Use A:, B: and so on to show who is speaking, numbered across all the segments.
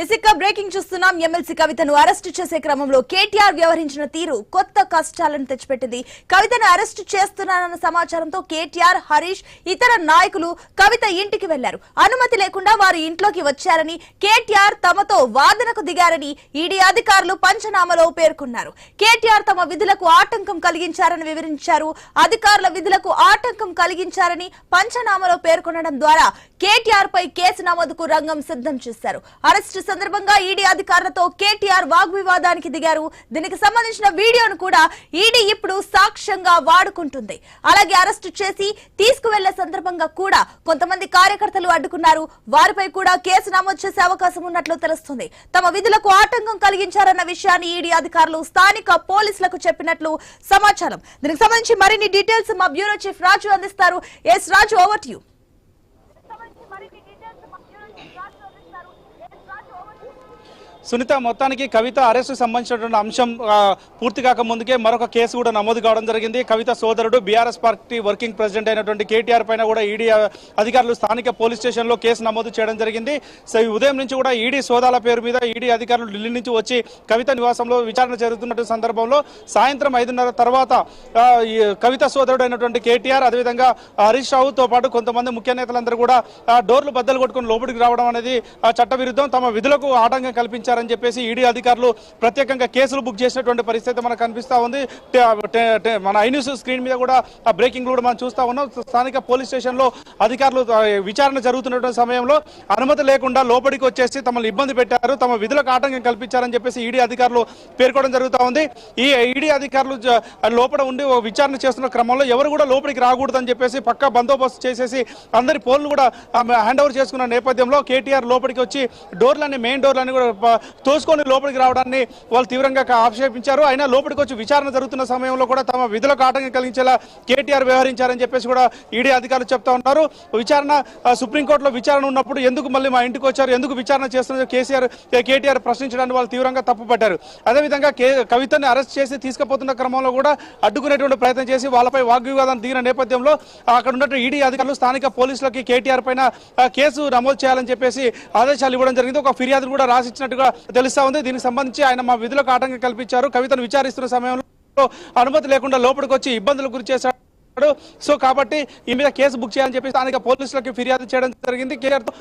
A: ఇసిక breaking చూస్తున్నాం. MLC కవితను arrest చేసే క్రమంలో కేటీఆర్ వ్యవహరించిన తీరు కొత్త కష్టాలను తెచ్చిపెట్టింది. కవితను అరెస్టు చేస్తున్నానన్న సమాచారంతో కేటీఆర్ హరీష్ ఇతర నాయకులు కవిత ఇంటికి వెళ్ళారు. అనుమతి లేకుండా వారు ఇంట్లోకి వచ్చారని కేటీఆర్ తమతో వాదనకు దిగారని ఈడీ అధికారులు పంచనామలో పేర్కొన్నారు. కేటీఆర్ తమ విధులకు ఆటంకం కలిగించారని వివరించారు. అధికారుల విధులకు ఆటంకం కలిగించారని పంచనామలో పేర్కొనడం ద్వారా కేటీఆర్ పై కేసు నమోదుకు రంగం సిద్ధం చేశారు. అరెస్టు సందర్భంగా ఈడీ అధికారులతో కేటీఆర్ వాగ్వివాదానికి దిగారు. దీనికి సంబంధించిన వీడియోను కూడా ఈడీ ఇప్పుడు సాక్ష్యంగా వాడుకుంటుంది. అలాగే అరెస్టు చేసి తీసుకువెళ్ళే సందర్భంగా కూడా కొంతమంది కార్యకర్తలు అడ్డుకున్నారు. వారిపై కూడా కేసు నమోదు చేసే అవకాశం ఉన్నట్లు తెలుస్తుంది. తమ విధులకు ఆటంకం కలిగించారన్న విషయాన్ని ఈడీ అధికారులు స్థానిక పోలీసులకు చెప్పినట్లు సమాచారం. దీనికి సంబంధించి మరిన్ని డీటెయిల్స్ మా బ్యూరో చీఫ్ రాజు అందిస్తారు. Yes Raju over to you
B: Sunitha మొత్తానికి కవిత అరెస్టు సంబంధించినటువంటి అంశం పూర్తి కాక ముందుకే మరొక కేసు కూడా నమోదు కావడం జరిగింది. కవిత సోదరుడు బీఆర్ఎస్ పార్టీ వర్కింగ్ ప్రెసిడెంట్ అయినటువంటి కేటీఆర్ పైన కూడా ఈడీ అధికారులు స్థానిక పోలీస్ స్టేషన్లో కేసు నమోదు చేయడం జరిగింది. సో ఉదయం నుంచి కూడా ఈడీ సోదాల పేరు మీద ఈడీ అధికారులు ఢిల్లీ నుంచి వచ్చి కవిత నివాసంలో విచారణ జరుగుతున్న సందర్భంలో సాయంత్రం ఐదున్నర తర్వాత కవిత సోదరుడు అయినటువంటి కేటీఆర్ అదేవిధంగా హరీష్ రావుతో పాటు కొంతమంది ముఖ్య నేతలందరూ కూడా డోర్లు బద్దలు కొట్టుకుని లోపలికి రావడం అనేది చట్టవిరుద్ధం. తమ విధులకు ఆటంకం కల్పించారు కల్పించారని చెప్పేసి ఈడీ అధికారులు ప్రత్యేకంగా కేసులు బుక్ చేసినటువంటి పరిస్థితి మనకు కనిపిస్తా ఉంది. మన ఐన్యూస్ స్క్రీన్ మీద కూడా ఆ బ్రేకింగ్ కూడా మనం చూస్తూ ఉన్నాం. స్థానిక పోలీస్ స్టేషన్లో అధికారులు విచారణ జరుగుతున్నటువంటి సమయంలో అనుమతి లేకుండా లోపలికి వచ్చేసి తమను ఇబ్బంది పెట్టారు. తమ విధులకు ఆటంకం కల్పించారని చెప్పేసి ఈడీ అధికారులు పేర్కొనడం జరుగుతూ ఉంది. ఈ ఈడీ అధికారులు లోపల ఉండి విచారణ చేస్తున్న క్రమంలో ఎవరు కూడా లోపలికి రాకూడదని చెప్పేసి పక్క బందోబస్తు చేసేసి అందరి ఫోన్లు కూడా హ్యాండ్ ఓవర్ చేసుకున్న నేపథ్యంలో కేటీఆర్ లోపలికి వచ్చి డోర్లన్నీ మెయిన్ డోర్లన్నీ కూడా తోసుకొని లోపలికి రావడాన్ని వాళ్ళు తీవ్రంగా ఆక్షేపించారు. అయినా లోపలికి వచ్చి విచారణ జరుగుతున్న సమయంలో కూడా తమ విధులకు ఆటంకం కలిగించేలా కేటీఆర్ వ్యవహరించారని చెప్పేసి కూడా ఈడీ అధికారులు చెప్తా ఉన్నారు. విచారణ సుప్రీంకోర్టులో విచారణ ఉన్నప్పుడు ఎందుకు మళ్ళీ మా ఇంటికి వచ్చారు? ఎందుకు విచారణ చేస్తున్నారు? కేసీఆర్ కేటీఆర్ ప్రశ్నించడానికి వాళ్ళు తీవ్రంగా తప్పుపట్టారు. అదేవిధంగా కే కవితని అరెస్ట్ చేసి తీసుకుపోతున్న క్రమంలో కూడా అడ్డుకునేటువంటి ప్రయత్నం చేసి వాళ్ళపై వాగ్వివాదం దిగిన నేపథ్యంలో అక్కడ ఉన్నటువంటి ఈడీ అధికారులు స్థానిక పోలీసులకి కేటీఆర్ పైన కేసు నమోదు చేయాలని చెప్పేసి ఆదేశాలు ఇవ్వడం జరిగింది. ఒక ఫిర్యాదు కూడా రాసిచ్చినట్టుగా తెలుస్తా ఉంది. దీనికి సంబంధించి ఆయన మా విధులకు ఆటంకం కల్పించారు. కవితను విచారిస్తున్న సమయంలో అనుమతి లేకుండా లోపలికి వచ్చి ఇబ్బందులు గురి చేశారు సో కాబట్టి ఈ మీద కేసు బుక్ చేయాలని చెప్పి స్థానిక పోలీసులకి ఫిర్యాదు చేయడం జరిగింది. కేఆర్తో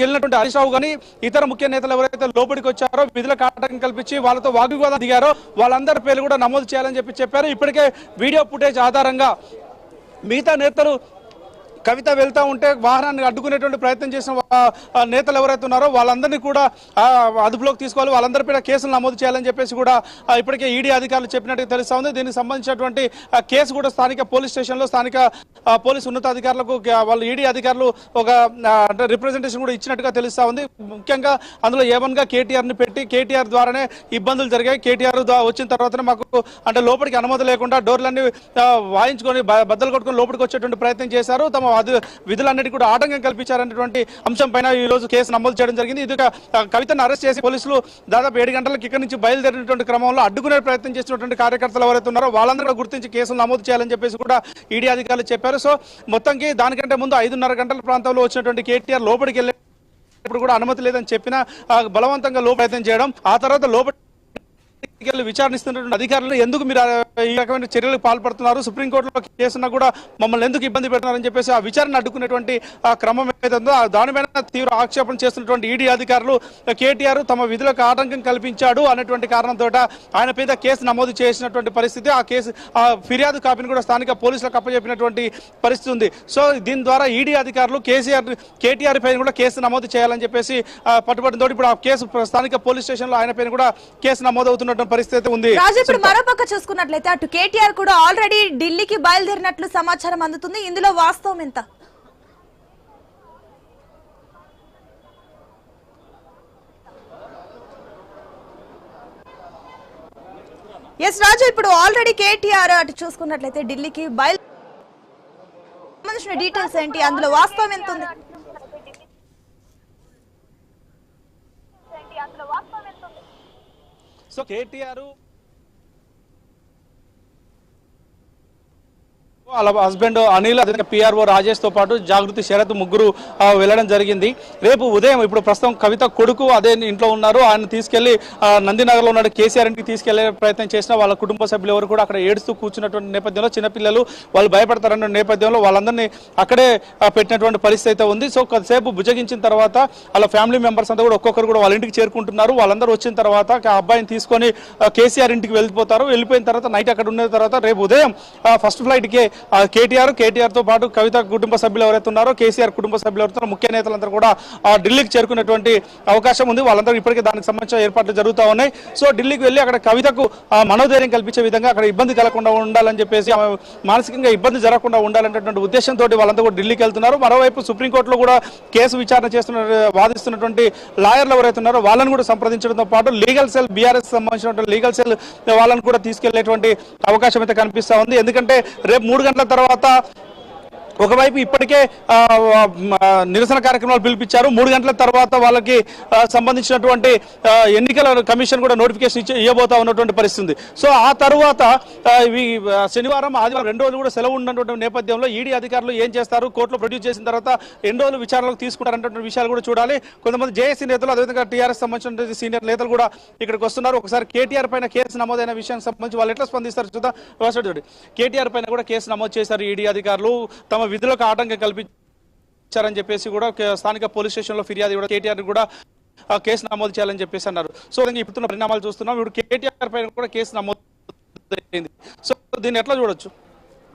B: వెళ్ళినటువంటి హరీష్ రావు గానీ ఇతర ముఖ్య నేతలు ఎవరైతే లోపలికి వచ్చారో విధులకు ఆటంకం కల్పించి వాళ్ళతో వాగ్వివాదం దిగారో వాళ్ళందరి పేర్లు కూడా నమోదు చేయాలని చెప్పి చెప్పారు. ఇప్పటికే వీడియో ఫుటేజ్ ఆధారంగా మిగతా నేతలు కవిత వెళ్తా ఉంటే వాహనాన్ని అడ్డుకునేటువంటి ప్రయత్నం చేసిన నేతలు ఎవరైతే ఉన్నారో వాళ్ళందరినీ కూడా అదుపులోకి తీసుకోవాలి. వాళ్ళందరిపైన కేసులు నమోదు చేయాలని చెప్పేసి కూడా ఇప్పటికే ఈడీ అధికారులు చెప్పినట్టు తెలుస్తా ఉంది దీనికి సంబంధించినటువంటి కేసు కూడా స్థానిక పోలీస్ స్టేషన్లో స్థానిక పోలీస్ ఉన్నతాధికారులకు వాళ్ళు ఈడీ అధికారులు ఒక రిప్రజెంటేషన్ కూడా ఇచ్చినట్టుగా తెలుస్తా ఉంది ముఖ్యంగా అందులో ఏవన్గా కేటీఆర్ని పెట్టి కేటీఆర్ ద్వారానే ఇబ్బందులు జరిగాయి. కేటీఆర్ వచ్చిన తర్వాతనే మాకు అంటే లోపలికి అనుమతి లేకుండా డోర్లన్నీ వాయించుకొని బద్దలు కొట్టుకొని లోపలికి వచ్చేటువంటి ప్రయత్నం చేశారు. తమ అది విధులన్నిటి కూడా ఆటంకం కల్పించారనేటువంటి అంశం పైన ఈ రోజు కేసు నమోదు చేయడం జరిగింది. ఇది కవితను అరెస్ట్ చేసి పోలీసులు దాదాపు ఏడు గంటలకు ఇక్కడి నుంచి బయలుదేరినటువంటి క్రమంలో అడ్డుకునే ప్రయత్నం చేసినటువంటి కార్యకర్తలు ఎవరైతే ఉన్నారో వాళ్ళందరూ కూడా గుర్తించి కేసులు నమోదు చేయాలని చెప్పేసి కూడా ఈడీ అధికారులు చెప్పారు. సో మొత్తంకి దానికంటే ముందు ఐదున్నర గంటల ప్రాంతంలో వచ్చినటువంటి కేటీఆర్ లోపలికి వెళ్ళే ఇప్పుడు కూడా అనుమతి లేదని చెప్పినా బలవంతంగా లోపల ప్రయత్నం చేయడం ఆ తర్వాత లోపల విచారణిస్తున్నటువంటి అధికారులు ఎందుకు మీరు ఈ రకమైన చర్యలకు పాల్పడుతున్నారు? సుప్రీంకోర్టులో కేసున్నా కూడా మమ్మల్ని ఎందుకు ఇబ్బంది పెడుతున్నారని చెప్పేసి ఆ విచారణ అడ్డుకునేటువంటి ఆ క్రమం ఏదైతే దానిపైన తీవ్ర ఆక్షేపణ చేస్తున్నటువంటి ఈడీ అధికారులు కేటీఆర్ తమ విధులకు ఆటంకం కల్పించాడు అనేటువంటి కారణంతో ఆయన మీద కేసు నమోదు చేసినటువంటి పరిస్థితి ఆ కేసు ఆ ఫిర్యాదు కాపీని కూడా స్థానిక పోలీసులకు అప్పచెప్పినటువంటి పరిస్థితి ఉంది. సో దీని ద్వారా ఈడీ అధికారులు కేసీఆర్ కేటీఆర్ పైన కూడా కేసు నమోదు చేయాలని చెప్పేసి ఆ, పట్టుబడితో ఇప్పుడు ఆ కేసు స్థానిక పోలీస్ స్టేషన్లో ఆయన పైన కూడా కేసు నమోదు అవుతున్నట్టు పరిస్థితి ఉంది.
A: రాజు ఇప్పుడు మరోపక్క చూసుకున్నట్లయితే అటు కేటీఆర్ కూడా ఆల్రెడీ ఢిల్లీకి బయలుదేరినట్లు సమాచారం అందుతుంది. ఇందులో వాస్తవం ఎంత? ఎస్ రాజు ఇప్పుడు ఆల్రెడీ కేటీఆర్ అటు చూసుకున్నట్లయితే ఢిల్లీకి బయలు సంబంధించిన డీటెయిల్స్ ఏంటి? అందులో వాస్తవం ఎంత ఉంది?
B: సో కేటీఆర్ వాళ్ళ హస్బెండ్ అనిల్ అదే పిఆర్ఓ రాజేష్తో పాటు జాగృతి శరత్ ముగ్గురు వెళ్ళడం జరిగింది. రేపు ఉదయం ఇప్పుడు ప్రస్తుతం కవిత కొడుకు అదే ఇంట్లో ఉన్నారు. ఆయన తీసుకెళ్ళి ఆ, నందినగర్లో ఉన్న కేసీఆర్ ఇంటికి తీసుకెళ్ళే ప్రయత్నం చేసిన వాళ్ళ కుటుంబ సభ్యులు ఎవరు కూడా అక్కడ ఏడుస్తూ కూర్చున్నటువంటి నేపథ్యంలో చిన్నపిల్లలు వాళ్ళు భయపడతారన్న నేపథ్యంలో వాళ్ళందరినీ అక్కడే పెట్టినటువంటి పరిస్థితి అయితే ఉంది. సో కొద్దిసేపు భుజగించిన తర్వాత వాళ్ళ ఫ్యామిలీ మెంబర్స్ అంతా కూడా ఒక్కొక్కరు కూడా వాళ్ళ ఇంటికి చేరుకుంటున్నారు. వాళ్ళందరూ వచ్చిన తర్వాత ఆ అబ్బాయిని తీసుకొని కేసీఆర్ ఇంటికి వెళ్ళిపోతారు. వెళ్ళిపోయిన తర్వాత నైట్ అక్కడ ఉన్న తర్వాత రేపు ఉదయం ఫస్ట్ ఫ్లైట్కి కేటీఆర్ కేటీఆర్తో పాటు కవిత కుటుంబ సభ్యులు ఎవరైతే ఉన్నారో కేసీఆర్ కుటుంబ సభ్యులు ఎవరైతే ముఖ్య నేతలందరూ కూడా ఢిల్లీకి చేరుకునేటువంటి అవకాశం ఉంది. వాళ్ళందరూ ఇప్పటికే దానికి సంబంధించిన ఏర్పాట్లు జరుగుతూ ఉన్నాయి. సో ఢిల్లీకి వెళ్ళి అక్కడ కవితకు ఆ, మనోధైర్యం కల్పించే విధంగా అక్కడ ఇబ్బంది కలగకుండా ఉండాలని చెప్పేసి ఆమె మానసికంగా ఇబ్బంది జరగకుండా ఉండాలనేటువంటి ఉద్దేశంతో వాళ్ళంతా కూడా ఢిల్లీకి వెళ్తున్నారు. మరోవైపు సుప్రీంకోర్టులో కూడా కేసు విచారణ చేస్తున్న వాదిస్తున్నటువంటి లాయర్లు ఎవరైతే ఉన్నారో వాళ్ళని కూడా సంప్రదించడంతో పాటు లీగల్ సెల్ బీఆర్ఎస్ సంబంధించినటువంటి లీగల్ సెల్ వాళ్ళని కూడా తీసుకెళ్ళేటువంటి అవకాశం అయితే కనిపిస్తూ ఉంది. ఎందుకంటే రేపు మూడు గంటల తర్వాత ఒకవైపు ఇప్పటికే నిరసన కార్యక్రమాలు పిలిపించారు. మూడు గంటల తర్వాత వాళ్ళకి సంబంధించినటువంటి ఎన్నికల కమిషన్ కూడా నోటిఫికేషన్ ఇచ్చి ఇవ్వబోతా ఉన్నటువంటి పరిస్థితి సో ఆ తర్వాత శనివారం ఆదివారం రెండు రోజులు కూడా సెలవు ఉన్నటువంటి నేపథ్యంలో ఈడీ అధికారులు ఏం చేస్తారు? కోర్టులో ప్రొడ్యూస్ చేసిన తర్వాత ఎన్ని రోజులు విచారణకు తీసుకుంటారన్నటువంటి విషయాలు కూడా చూడాలి. కొంతమంది జేఏసీ నేతలు అదేవిధంగా టీఆర్ఎస్ సంబంధించిన సీనియర్ నేతలు కూడా ఇక్కడికి వస్తున్నారు. ఒకసారి కేటీఆర్ పైన కేసు నమోదైన విషయానికి సంబంధించి వాళ్ళు ఎట్లా స్పందిస్తారు చూద్దాం. కేటీఆర్ పైన కూడా కేసు నమోదు చేశారు ఈడీ అధికారులు. తమ విధులకు ఆటంకం కల్పించారని చెప్పేసి కూడా స్థానిక పోలీస్ స్టేషన్లో ఫిర్యాదు కూడా కేటీఆర్ కూడా ఆ, కేసు నమోదు చేయాలని చెప్పేసి అన్నారు. సో విధంగా ఇప్పుడున్న పరిణామాలు చూస్తున్నాం. ఇప్పుడు కేటీఆర్ పైన కూడా కేసు నమోదు అయింది సో దీన్ని ఎట్లా చూడొచ్చు?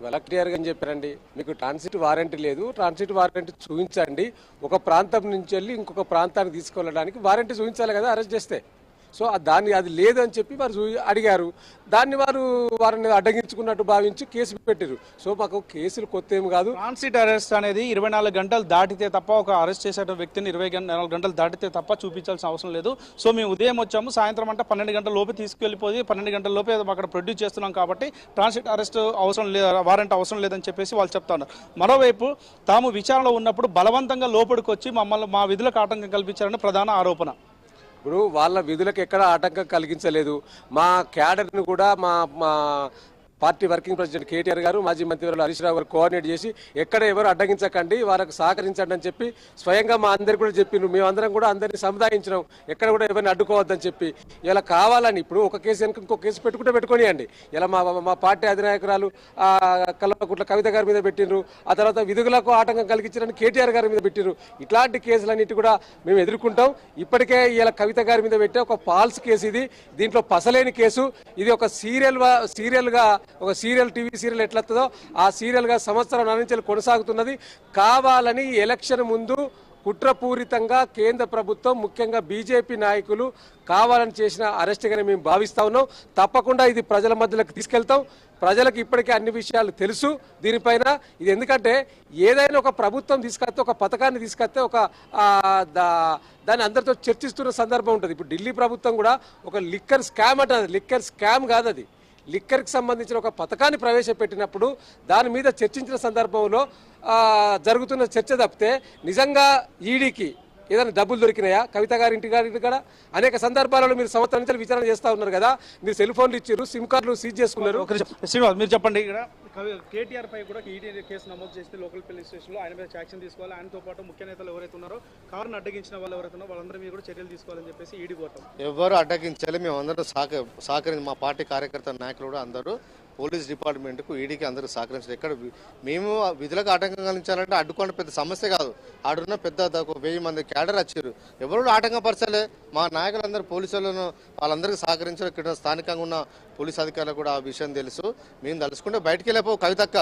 C: ఇవాళ క్లియర్గా అని చెప్పారండి? మీకు ట్రాన్సిట్ వారంటీ లేదు. ట్రాన్సిట్ వారంటీ చూపించండి. ఒక ప్రాంతం నుంచి వెళ్ళి ఇంకొక ప్రాంతానికి తీసుకెళ్ళడానికి వారంటీ చూపించాలి కదా అరెస్ట్ చేస్తే? సో దాన్ని అది లేదని చెప్పి వారు చూ- అడిగారు. దాన్ని వారు వారిని అడ్డగించుకున్నట్టు భావించి కేసు పెట్టారు సో మాకు కేసులు కొత్త ఏం కాదు.
B: ట్రాన్సిట్ అరెస్ట్ అనేది ఇరవై నాలుగు గంటలు దాటితే తప్ప ఒక అరెస్ట్ చేసే వ్యక్తిని ఇరవై నాలుగు గంటలు దాటితే తప్ప చూపించాల్సిన అవసరం లేదు. సో మేము ఉదయం వచ్చాము సాయంత్రం అంటే పన్నెండు గంటల లోపే తీసుకెళ్ళిపోయి పన్నెండు గంటల లోపే అక్కడ ప్రొడ్యూస్ చేస్తున్నాం కాబట్టి ట్రాన్సిట్ అరెస్ట్ అవసరం లే వారెంట్ అవసరం లేదని చెప్పేసి వాళ్ళు చెప్తా ఉన్నారు. మరోవైపు తాము విచారణలో ఉన్నప్పుడు బలవంతంగా లోపలికి వచ్చి మమ్మల్ని మా విధులకు ఆటంకం కల్పించారని ప్రధాన ఆరోపణ.
C: ఇప్పుడు వాళ్ళ విధులకు ఎక్కడ ఆటంకం కలిగించలేదు. మా క్యాడర్ని కూడా మా మా పార్టీ వర్కింగ్ ప్రెసిడెంట్ కేటీఆర్ గారు మాజీ మంత్రివర్యులు హరీష్ రావు గారు కోఆర్డినేట్ చేసి ఎక్కడ ఎవరు అడ్డగించకండి వారికి సహకరించండి అని చెప్పి స్వయంగా మా అందరికి కూడా చెప్పిండ్రు. మేమందరం కూడా అందరినీ సముదాయించినాం. ఎక్కడ కూడా ఎవరిని అడ్డుకోవద్దని చెప్పి. ఇలా కావాలని ఇప్పుడు ఒక కేసు వెనుక ఇంకో కేసు పెట్టుకుంటే పెట్టుకోనియండి. ఇలా మా మా పార్టీ అధినాయకురాలు కల్వకుట్ల కవిత గారి మీద పెట్టిండ్రు. ఆ తర్వాత విధులకు ఆటంకం కలిగించారని కేటీఆర్ గారి మీద పెట్టిండ్రు. ఇట్లాంటి కేసులన్నిటి కూడా మేము ఎదుర్కొంటాం. ఇప్పటికే ఇలా కవిత గారి మీద పెట్టే ఒక ఫాల్స్ కేసు ఇది. దీంట్లో పసలేని కేసు. ఇది ఒక సీరియల్ సీరియల్గా ఒక సీరియల్ టీవీ సీరియల్ ఎట్లొస్తుందో ఆ సీరియల్గా సంవత్సరం నుంచి కొనసాగుతున్నది. కావాలని ఎలక్షన్ ముందు కుట్రపూరితంగా కేంద్ర ప్రభుత్వం ముఖ్యంగా బీజేపీ నాయకులు కావాలని చేసిన అరెస్ట్గానే మేము భావిస్తా ఉన్నాం. తప్పకుండా ఇది ప్రజల మధ్యలోకి తీసుకెళ్తాం. ప్రజలకు ఇప్పటికే అన్ని విషయాలు తెలుసు. దీనిపైన ఇది ఎందుకంటే ఏదైనా ఒక ప్రభుత్వం తీసుకొస్తే ఒక పథకాన్ని తీసుకొస్తే ఒక దా- దాన్ని అందరితో చర్చిస్తున్న సందర్భం ఉంటుంది. ఇప్పుడు ఢిల్లీ ప్రభుత్వం కూడా ఒక లిక్కర్ స్కామ్ అంటది. లిక్కర్ స్కామ్ కాదు అది లిక్కర్కి సంబంధించిన ఒక పథకాన్ని ప్రవేశపెట్టినప్పుడు దాని మీద చర్చించిన సందర్భంలో జరుగుతున్న చర్చ తప్పితే నిజంగా ఈడీకి ఏదైనా డబ్బులు దొరికినాయా? కవిత గారి ఇంటి గారి ఇంటి కాడ? అనేక సందర్భాలలో మీరు సంవత్సరం నుంచి విచారణ చేస్తా ఉన్నారు కదా. మీరు సెల్ ఫోన్లు ఇచ్చారు సిమ్ కార్డులు సీజ్ చేసుకున్నారు.
B: శ్రీనివాస్ మీరు చెప్పండి. ఇక్కడ కేటీఆర్ పై కూడా ఈడీ కేసు నమోదు చేస్తే లోకల్ పోలీస్ స్టేషన్లో ఆయన మీద యాక్షన్ తీసుకోవాలి. ఆయనతో పాటు ముఖ్య నేతలు ఎవరైతే ఉన్నారో కారును అడ్డగించిన వాళ్ళు ఎవరైతే ఉన్నారో వాళ్ళందరి మీద కూడా చర్యలు తీసుకోవాలని చెప్పేసి ఈడీ కోరటం.
D: ఎవరు అడ్డగించాలి మేము అందరూ సహక సహకరించి మా పార్టీ కార్యకర్త నాయకులు కూడా అందరూ పోలీస్ డిపార్ట్మెంట్కు ఈడీకి అందరూ సహకరించారు. ఎక్కడ మేము విధులకు ఆటంకం కలిగించాలంటే అడ్డుకోవడం పెద్ద సమస్య కాదు. ఆడున్న పెద్ద వెయ్యి మంది క్యాడర్ వచ్చారు. ఎవరు కూడా ఆటంకపరచలే మా నాయకులందరూ పోలీసులను వాళ్ళందరికీ సహకరించారు ఇక్కడ స్థానికంగా ఉన్న పోలీస్ అధికారులకు కూడా ఆ విషయం తెలుసు. మేము తలుసుకుంటే బయటికి వెళ్ళిపో కవితక్క.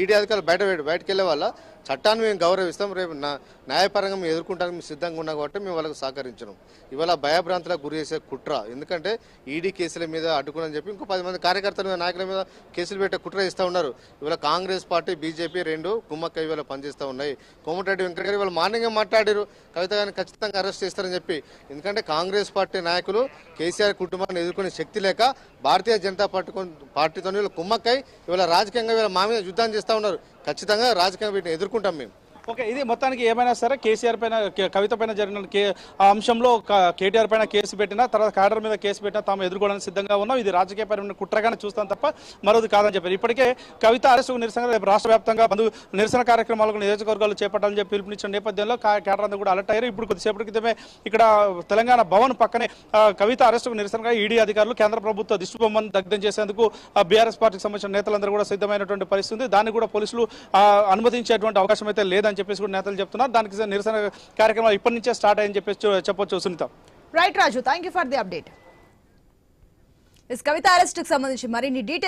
D: ఈడీ అధికారులు బయట బయటకు వెళ్ళే వాళ్ళ చట్టాన్ని మేము గౌరవిస్తాం. రేపు నా న్యాయపరంగా మేము ఎదుర్కొంటానికి మేము సిద్ధంగా ఉన్నాం కాబట్టి మేము వాళ్ళకి సహకరించడం ఇవాళ భయభ్రాంతులకు గురి చేసే కుట్ర ఎందుకంటే ఈడీ కేసుల మీద అడ్డుకునని చెప్పి ఇంకో పది మంది కార్యకర్తల మీద నాయకుల మీద కేసులు పెట్టే కుట్ర ఇస్తూ ఉన్నారు. ఇవాళ కాంగ్రెస్ పార్టీ బీజేపీ రెండు కుమ్మక్క ఇవాళ పనిచేస్తూ ఉన్నాయి. కోమటిరెడ్డి వెంకట గారు ఇవాళ మార్నింగ్ మాట్లాడారు. కవిత గారిని ఖచ్చితంగా అరెస్ట్ చేస్తారని చెప్పి. ఎందుకంటే కాంగ్రెస్ పార్టీ నాయకులు కేసీఆర్ కుటుంబాన్ని ఎదుర్కొనే శక్తి లేక భారతీయ జనతా పార్టీ పార్టీతో వీళ్ళు కుమ్మక్కై ఇవాళ రాజకీయంగా వీళ్ళ మా మీద యుద్ధం చేస్తూ ఉన్నారు. ఖచ్చితంగా రాజకీయ వీటిని ఎదుర్కొంటాం మేము.
B: ఓకే ఇది మొత్తానికి ఏమైనా సరే కేసీఆర్ పైన కవిత పైన జరిగిన కే అంశంలో కేటీఆర్ పైన కేసు పెట్టినా తర్వాత కాడర్ మీద కేసు పెట్టినా తాము ఎదుర్కోవడానికి సిద్ధంగా ఉన్నాం. ఇది రాజకీయపరమైన కుట్రగానే చూస్తాం తప్ప మరోది కాదని చెప్పారు. ఇప్పటికే కవిత అరెస్టుకు నిరసన రేపు రాష్ట్ర వ్యాప్తంగా బంధు నిరసన కార్యక్రమాలకు నియోజకవర్గాలు చేపట్టాలని చెప్పి పిలుపునిచ్చిన నేపథ్యంలో కా- కేడర్ అంతా కూడా అలర్ట్ అయ్యారు. ఇప్పుడు కొద్దిసేపటి క్రితమే ఇక్కడ తెలంగాణ భవన్ పక్కనే కవిత అరెస్టుకు నిరసనగా ఈడీ అధికారులు కేంద్ర ప్రభుత్వ దిష్టిబొమ్మను దగ్ధం చేసేందుకు బీఆర్ఎస్ పార్టీకి సంబంధించిన నేతలందరూ కూడా సిద్ధమైనటువంటి పరిస్థితి ఉంది. దాన్ని కూడా పోలీసులు అనుమతించేటువంటి అవకాశం అయితే లేదని చెప్పేసి కూడా నేతలు చెప్తున్నారు. దానికి నిరసన కార్యక్రమాలు ఇప్పటి నుంచే స్టార్ట్ అయ్యని చెప్పేసి చెప్పొచ్చు Sunitha.
A: Right Raju thank you for the update Kavitha అరెస్ట్కి సంబంధించి మరిన్ని డీటెయిల్స్